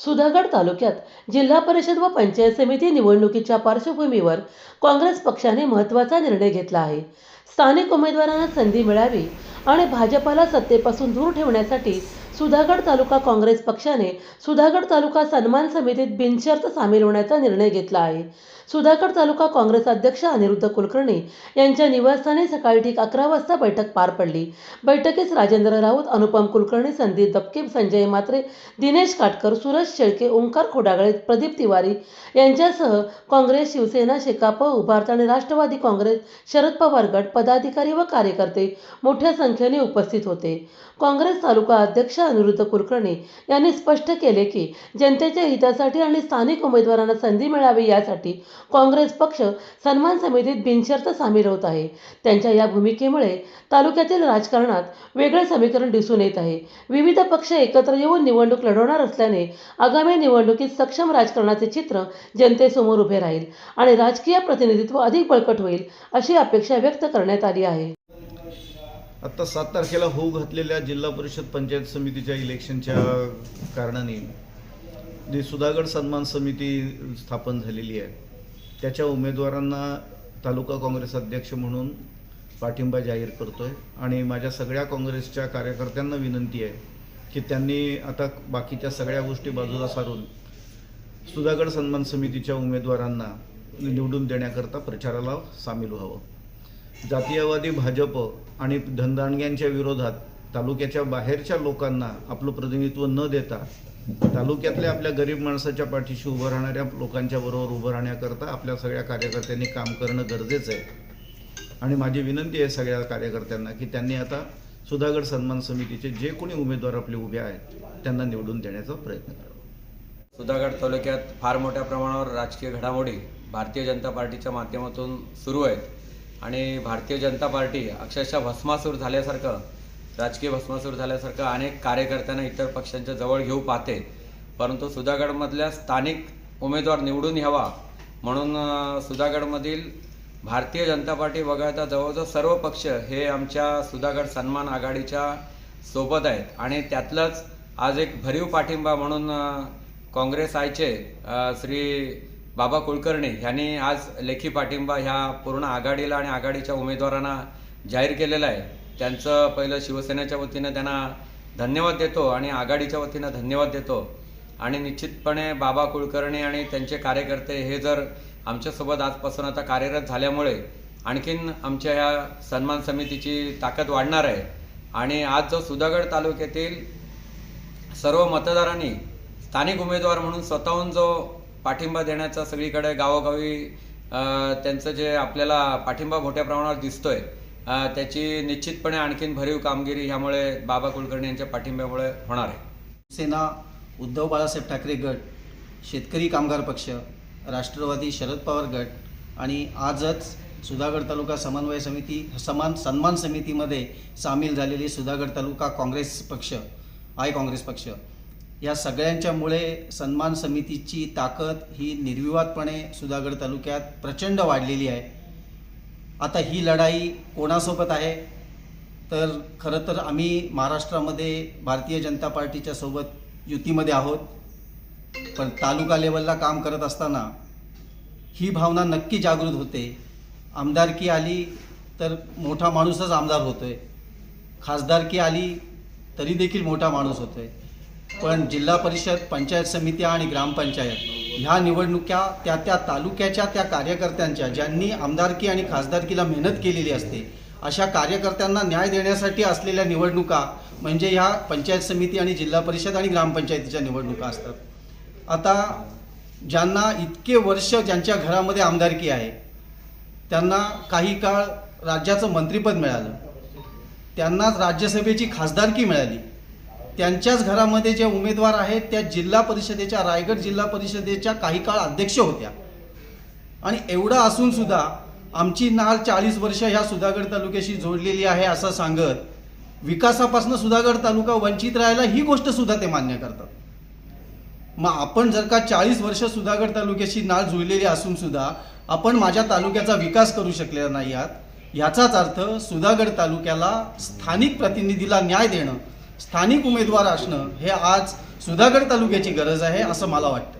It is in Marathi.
सुधागड तालुक्यात जिल्हा परिषद व पंचायत समिती निवडणुकीच्या पार्श्वभूमीवर काँग्रेस पक्षाने महत्त्वाचा निर्णय घेतला आहे. स्थानिक उमेदवारांना संधी मिळावी आणि भाजपाला सत्तेपासून दूर ठेवण्यासाठी सुधागड तालुका काँग्रेस पक्षाने सुधागड तालुका सन्मान समितीत बिनशर्त सामील होण्याचा निर्णय घेतला आहे. सुधागड तालुका काँग्रेस अध्यक्ष अनिरुद्ध कुलकर्णी यांच्या निवासस्थानी सकाळी ठीक अकरा वाजता बैठक पार पडली. बैठकीस राजेंद्र राऊत अनुपम कुलकर्णी संदीप दपके संजय मात्रे दिनेश काटकर सुरज शेळके ओंकार खोडागळे प्रदीप तिवारी यांच्यासह काँग्रेस शिवसेना शेकाप उभारत आणि राष्ट्रवादी काँग्रेस शरद पवार गट पदाधिकारी व कार्यकर्ते मोठ्या संख्येने उपस्थित होते. काँग्रेस तालुका अध्यक्ष अनिरुद्ध कुलकर्णी यांनी स्पष्ट केले की जनतेच्या हितासाठी आणि स्थानिक उमेदवारांना संधी मिळावी यासाठी काँग्रेस पक्ष सन्मान समितीत बिनशर्त सामील होत आहे. त्यांच्या या भूमिकेमुळे तालुक्यातील राजकारणात वेगळे समीकरण दिसून येत आहे. विविध पक्ष एकत्र येऊन निवडणूक लढवणार असल्याने आगामी निवडणुकीत सक्षम राजकारणाचे चित्र जनतेसमोर उभे राहील आणि राजकीय प्रतिनिधित्व अधिक बळकट होईल अशी अपेक्षा व्यक्त करण्यात आली आहे. आत्ता सात तारखेला होऊ घातलेल्या जिल्हा परिषद पंचायत समितीच्या इलेक्शनच्या कारणाने जी सुधागड सन्मान समिती स्थापन झालेली आहे त्याच्या उमेदवारांना तालुका काँग्रेस अध्यक्ष म्हणून पाठिंबा जाहीर करतो आहे आणि माझ्या सगळ्या काँग्रेसच्या कार्यकर्त्यांना विनंती आहे की त्यांनी आता बाकीच्या सगळ्या गोष्टी बाजूला सारून सुधागड सन्मान समितीच्या उमेदवारांना निवडून देण्याकरता प्रचाराला सामील व्हावं. जातीयवादी भाजप आणि धनदांडग्यांच्या विरोधात तालुक्याच्या बाहेरच्या लोकांना आपलं प्रतिनिधित्व न देता तालुक्यातल्या आपल्या गरीब माणसाच्या पाठीशी उभं राहणाऱ्या लोकांच्या बरोबर उभं राहण्याकरता आपल्या सगळ्या कार्यकर्त्यांनी काम करणं गरजेचं आहे. आणि माझी विनंती आहे सगळ्या कार्यकर्त्यांना की त्यांनी आता सुधागड सन्मान समितीचे जे कोणी उमेदवार आपले उभे आहेत त्यांना निवडून देण्याचा प्रयत्न करावा सुधागड तालुक्यात फार मोठ्या प्रमाणावर राजकीय घडामोडी भारतीय जनता पार्टीच्या माध्यमातून सुरू आहेत. आणि भारतीय जनता पार्टी अक्षरशः भस्मासूर झाल्यासारखं राजकीय भस्मासूर झाल्यासारखं अनेक कार्यकर्त्यांना इतर पक्षांच्या जवळ घेऊ पाहते. परंतु सुधागडमधल्या स्थानिक उमेदवार निवडून यावा म्हणून सुधागडमधील भारतीय जनता पार्टी वगळता जवळजवळ सर्व पक्ष हे आमच्या सुधागड सन्मान आघाडीच्या सोबत आहेत. आणि त्यातलंच आज एक भरीव पाठिंबा म्हणून काँग्रेस आयचे श्री बाबा कुलकर्णी यांनी आज लेखी पाठिंबा ह्या पूर्ण आघाडीला आणि आघाडीच्या उमेदवारांना जाहीर केलेला आहे. त्यांचं पहिलं शिवसेनेच्या वतीनं त्यांना धन्यवाद देतो आणि आघाडीच्या वतीनं धन्यवाद देतो. आणि निश्चितपणे बाबा कुलकर्णी आणि त्यांचे कार्यकर्ते हे जर आमच्यासोबत आजपासून आता कार्यरत झाल्यामुळे आणखीन आमच्या ह्या सन्मान समितीची ताकद वाढणार आहे. आणि आज जो सुधागड तालुक्यातील सर्व मतदारांनी स्थानिक उमेदवार म्हणून स्वतःहून जो पाठिंबा देण्याचा सगळीकडे गावोगावी त्यांचं जे आपल्याला पाठिंबा मोठ्या प्रमाणावर दिसतोय त्याची निश्चितपणे आणखीन भरीव कामगिरी ह्यामुळे बाबा कुलकर्णी यांच्या पाठिंब्यामुळे होणार आहे. सेना उद्धव बाळासाहेब ठाकरे गट शेतकरी कामगार पक्ष राष्ट्रवादी शरद पवार गट आणि आजच सुधागड तालुका समन्वय समिती समान सन्मान समितीमध्ये सामील झालेली सुधागड तालुका काँग्रेस पक्ष आय काँग्रेस पक्ष. या सगळ्यांच्यामुळे सन्मान समितीची ताकद ही निर्विवादपणे सुधागड तालुक्यात प्रचंड वाढलेली आहे. आता ही लढाई कोणासोबत आहे? तर खरं तर आम्ही महाराष्ट्रामध्ये भारतीय जनता पार्टीच्या सोबत युतीमध्ये आहोत. पण तालुका लेवलला काम करत असताना ही भावना नक्की जागृत होते. आमदारकी आली तर मोठा माणूसच आमदार होतोय. खासदारकी आली तरी देखील मोठा माणूस होतोय. पण जिल्हा परिषद पंचायत समित्या आणि ग्रामपंचायत ह्या निवडणुका त्या त्या तालुक्याच्या त्या कार्यकर्त्यांच्या ज्यांनी आमदारकी आणि खासदारकीला मेहनत केलेली असते अशा कार्यकर्त्यांना न्याय देण्यासाठी असलेल्या निवडणुका म्हणजे ह्या पंचायत समिती आणि जिल्हा परिषद आणि ग्रामपंचायतीच्या निवडणुका असतात. आता ज्यांना इतके वर्ष ज्यांच्या घरामध्ये आमदारकी आहे त्यांना काही काळ राज्याचं मंत्रिपद मिळालं त्यांनाच राज्यसभेची खासदारकी मिळाली त्यांच्याच घरामध्ये जे उमेदवार आहेत त्या जिल्हा परिषदेच्या रायगड जिल्हा परिषदेच्या काही काळ अध्यक्ष होत्या. आणि एवढं असून सुद्धा आमची नाळ चाळीस वर्ष ह्या सुधागड तालुक्याशी जोडलेली आहे असं सांगत विकासापासून सुधागड तालुका वंचित राहायला ही गोष्ट सुद्धा ते मान्य करतात. मग आपण जर का चाळीस वर्ष सुधागड तालुक्याशी नाळ जुळलेली असून सुद्धा आपण माझ्या तालुक्याचा विकास करू शकलेला नाही आहात याचाच अर्थ सुधागड तालुक्याला स्थानिक प्रतिनिधीला न्याय देणं स्थानिक उमेदवार असणं हे आज सुधागड तालुक्याची गरज आहे असं मला वाटतं.